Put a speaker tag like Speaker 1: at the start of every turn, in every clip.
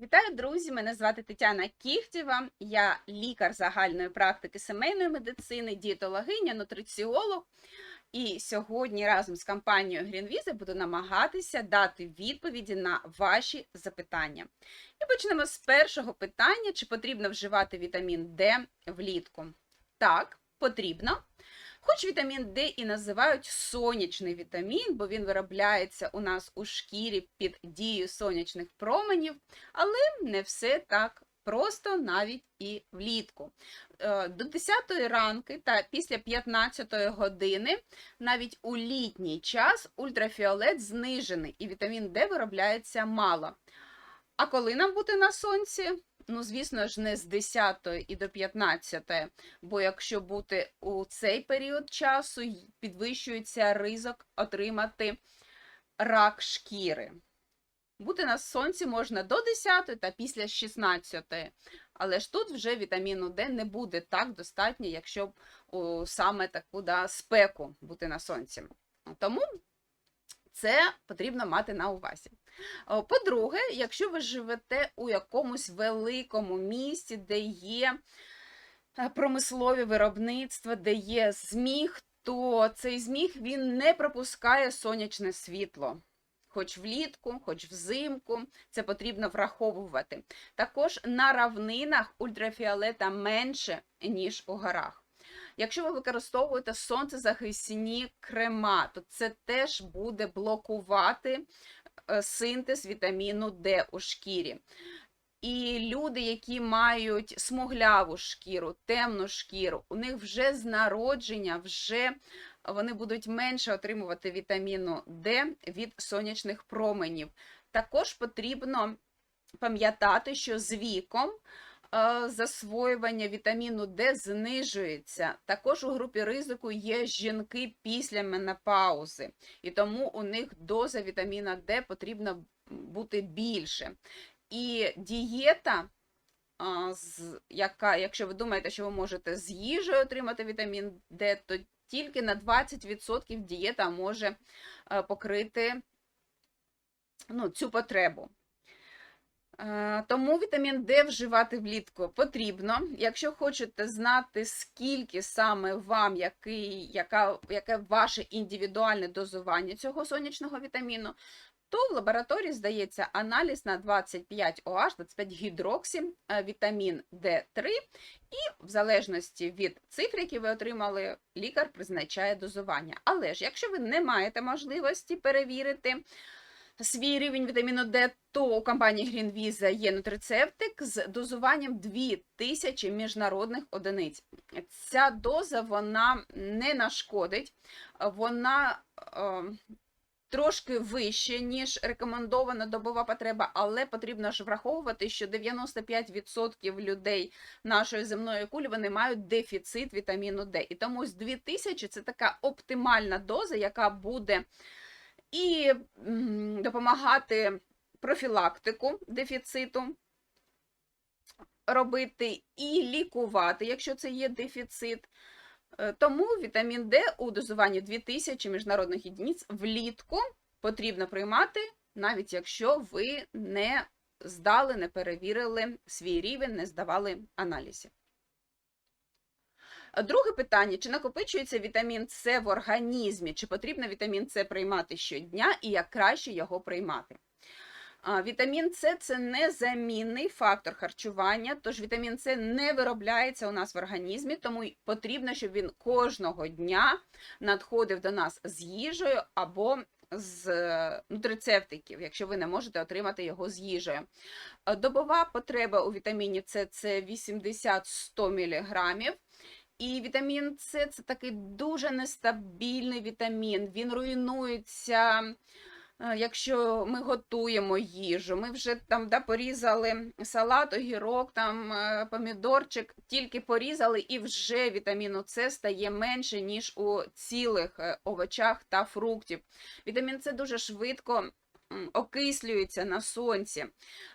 Speaker 1: Вітаю, друзі! Мене звати Тетяна Кіхтєва. Я лікар загальної практики сімейної медицини, дієтологиня, нутриціолог. І сьогодні разом з компанією Greenvisa буду намагатися дати відповіді на ваші запитання. І почнемо з першого питання: чи потрібно вживати вітамін Д влітку? Так, потрібно. Хоч вітамін Д і називають сонячний вітамін, бо він виробляється у нас у шкірі під дією сонячних променів, але не все так просто навіть і влітку. Е, До 10 ранки та після 15 години, навіть у літній час, ультрафіолет знижений і вітамін Д виробляється мало. А коли нам бути на сонці? Ну, звісно ж, не з 10 і до 15, бо якщо бути у цей період часу, підвищується ризик отримати рак шкіри. Бути на сонці можна до 10 та після 16, але ж тут вже вітаміну Д не буде так достатньо, якщо б саме таку да, спеку бути на сонці. Тому це потрібно мати на увазі. По-друге, якщо ви живете у якомусь великому місті, де є е, промислові виробництва, де є зміг, то цей зміг він не пропускає сонячне світло. Хоч влітку, хоч взимку, це потрібно враховувати. Також на равнинах ультрафіолета менше, ніж у горах. Якщо ви використовуєте сонцезахисні крема, то це теж буде блокувати е, синтез вітаміну Д у шкірі. І люди, які мають смугляву шкіру, темну шкіру, у них вже з народження вже вони будуть менше отримувати вітаміну Д від сонячних променів. Також потрібно пам'ятати, що з віком засвоювання вітаміну Д знижується. Також у групі ризику є жінки після менопаузи, і тому у них доза вітаміна Д потрібно бути більше. І дієта, яка, якщо ви думаєте, що ви можете з їжею отримати вітамін Д, то тільки на 20% дієта може е, покрити ну, цю потребу. Е, Тому вітамін Д вживати влітку потрібно. Якщо хочете знати, скільки саме вам, який, яка, яке ваше індивідуальне дозування цього сонячного вітаміну, то в лабораторії здається аналіз на 25 OH, 25 гідроксі, е, вітамін D3, і в залежності від цифр, які ви отримали, лікар призначає дозування. Але ж, якщо ви не маєте можливості перевірити свій рівень вітаміну Д, то у компанії Greenvisa є нутрицептик з дозуванням 2000 міжнародних одиниць. Ця доза вона не нашкодить, вона е, трошки вище, ніж рекомендована добова потреба, але потрібно ж враховувати, що 95% людей нашої земної кулі вони мають дефіцит вітаміну Д. І тому з 2000 це така оптимальна доза, яка буде і допомагати профілактику дефіциту робити і лікувати, якщо це є дефіцит. Е, Тому вітамін Д у дозуванні 2000 міжнародних єдиниць влітку потрібно приймати, навіть якщо ви не здали, не перевірили свій рівень, не здавали аналізів. Друге питання: чи накопичується вітамін С в організмі? Чи потрібно вітамін С приймати щодня і як краще його приймати? Вітамін С це незамінний фактор харчування, тож вітамін С не виробляється у нас в організмі, тому потрібно, щоб він кожного дня надходив до нас з їжею або з е, нутрицептиків, якщо ви не можете отримати його з їжею. Добова потреба у вітаміні С це 80-100 мг. І вітамін С це такий дуже нестабільний вітамін. Він руйнується, е, якщо ми готуємо їжу. Ми вже там да, порізали салат, огірок, там е, помідорчик, тільки порізали, і вже вітаміну С стає менше, ніж у цілих е, овочах та фруктів. Вітамін С дуже швидко окислюється на сонці.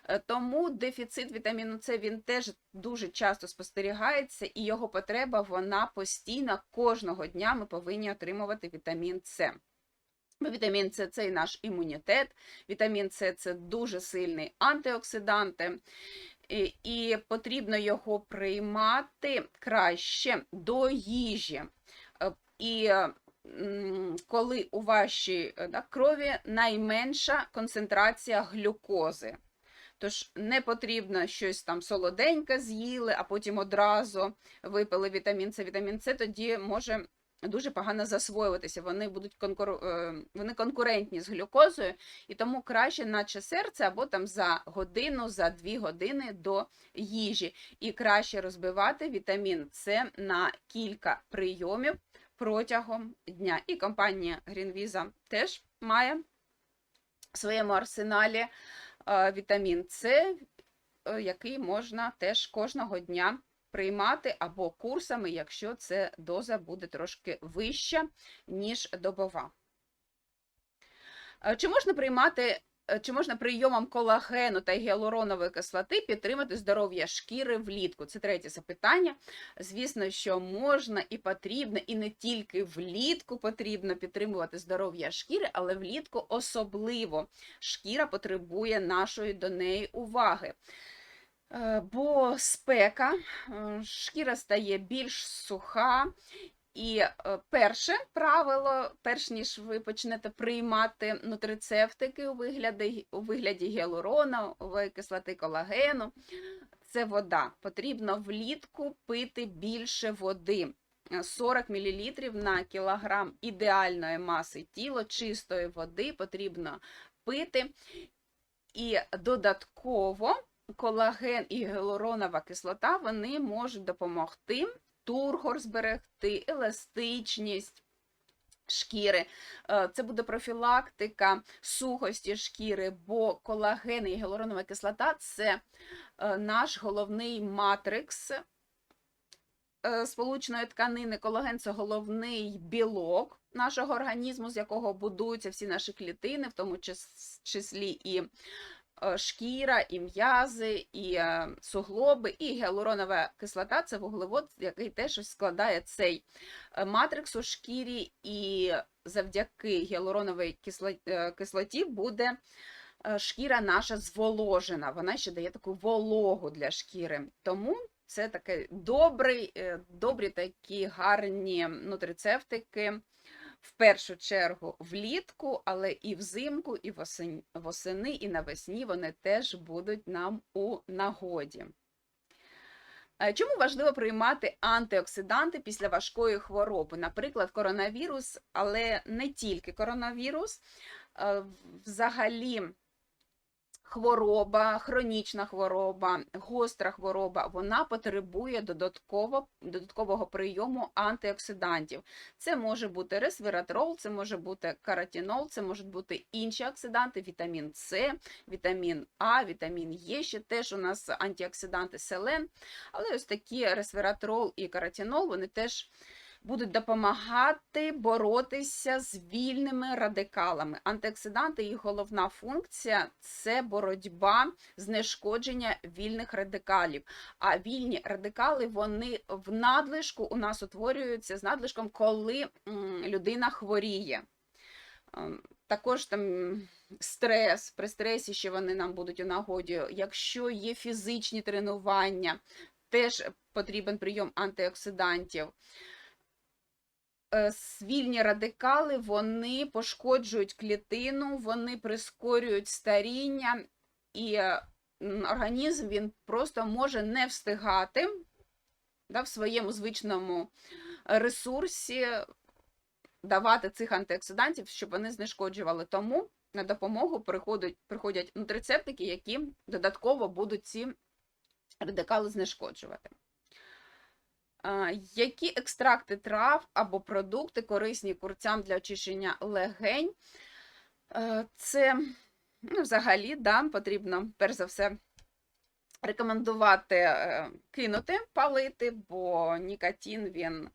Speaker 1: Е, Тому дефіцит вітаміну С він теж дуже часто спостерігається, і його потреба вона постійна кожного дня ми повинні отримувати вітамін С. Вітамін С це і наш імунітет. Вітамін С це дуже сильний антиоксиданти, і, і потрібно його приймати краще до їжі. Е, І коли у вашій е, да, крові найменша концентрація глюкози. Тож не потрібно щось там солоденьке з'їли, а потім одразу випили вітамін С. Вітамін С тоді може дуже погано засвоюватися. Вони будуть конкур... е, вони конкурентні з глюкозою, і тому краще, наче серце, або там за годину, за дві години до їжі. І краще розбивати вітамін С на кілька прийомів протягом дня. І компанія Greenvisa теж має в своєму арсеналі е, вітамін С, е, який можна теж кожного дня приймати або курсами, якщо це доза буде трошки вища, ніж добова. Е, Чи можна приймати, чи можна прийомом колагену та гіалуронової кислоти підтримати здоров'я шкіри влітку? Це третє запитання. Звісно, що можна і потрібно, і не тільки влітку потрібно підтримувати здоров'я шкіри, але влітку особливо шкіра потребує нашої до неї уваги. Е, Бо спека, е, шкіра стає більш суха, і е, перше правило, перш ніж ви почнете приймати нутрицептики у вигляді, у вигляді гіалуронової кислоти колагену, це вода. Потрібно влітку пити більше води. Е, 40 мл на кілограм ідеальної маси тіла, чистої води потрібно пити. І додатково колаген і гіалуронова кислота вони можуть допомогти тургор зберегти, еластичність шкіри. Е, Це буде профілактика сухості шкіри, бо колаген і гіалуронова кислота це е, наш головний матрикс е, сполучної тканини. Колаген це головний білок нашого організму, з якого будуються всі наші клітини, в тому числі і шкіра, і м'язи, і е, суглоби, і гіалуронова кислота це вуглевод, який теж складає цей е, матрикс у шкірі, і завдяки гіалуроновій е, кислоті буде е, шкіра наша зволожена. Вона ще дає таку вологу для шкіри. Тому це таке добрий, е, добрі такі гарні нутрицептики в першу чергу влітку, але і взимку, і восени, і навесні вони теж будуть нам у нагоді. Е, Чому важливо приймати антиоксиданти після важкої хвороби? Наприклад, коронавірус, але не тільки коронавірус, е, взагалі хвороба, хронічна хвороба, гостра хвороба, вона потребує додатково, додаткового прийому антиоксидантів. Це може бути ресвератрол, це може бути каротинол, це можуть бути інші оксиданти, вітамін С, вітамін А, вітамін Е, ще теж у нас антиоксиданти селен. Але ось такі ресвератрол і каротинол, вони теж будуть допомагати боротися з вільними радикалами. Антиоксиданти, їх головна функція це боротьба, знешкодження вільних радикалів. А вільні радикали вони в надлишку у нас утворюються з надлишком, коли людина хворіє. Ем, Також там стрес, при стресі ще вони нам будуть у нагоді. Якщо є фізичні тренування, теж потрібен прийом антиоксидантів. Е, с- Вільні радикали вони пошкоджують клітину, вони прискорюють старіння, і е, організм він просто може не встигати да, в своєму звичному ресурсі давати цих антиоксидантів, щоб вони знешкоджували. Тому на допомогу приходять, приходять нутрицептики, які додатково будуть ці радикали знешкоджувати. Які екстракти трав або продукти корисні курцям для очищення легень? Е, Це ну, взагалі да, потрібно, перш за все, рекомендувати е, кинути палити, бо нікотин він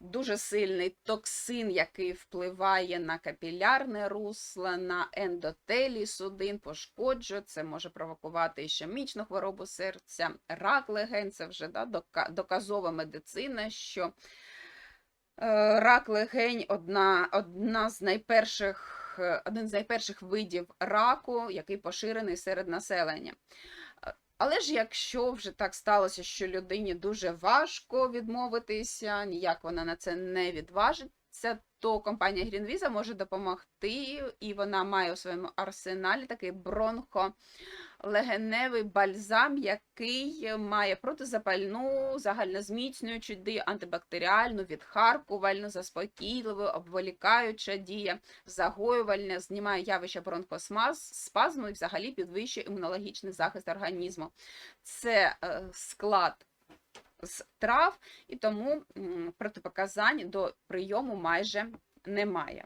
Speaker 1: дуже сильний токсин, який впливає на капілярне русло, на ендотелій судин, пошкоджує. Це може провокувати ішемічну хворобу серця, рак легень. Це вже да, доказова медицина, що Е, Рак легень одна, одна з найперших, е, один з найперших видів раку, який поширений серед населення. Але ж якщо вже так сталося, що людині дуже важко відмовитися, ніяк вона на це не відважиться, то компанія Greenvisa може допомогти, і вона має у своєму арсеналі такий бронхолегеневий бальзам, який має протизапальну, загальнозміцнюючу дію, антибактеріальну, відхаркувальну, заспокійливу, обволікаюча дія, загоювальне, знімає явище бронхоспазму і взагалі підвищує імунологічний захист організму. Це е, склад з трав, і тому протипоказань до прийому майже немає.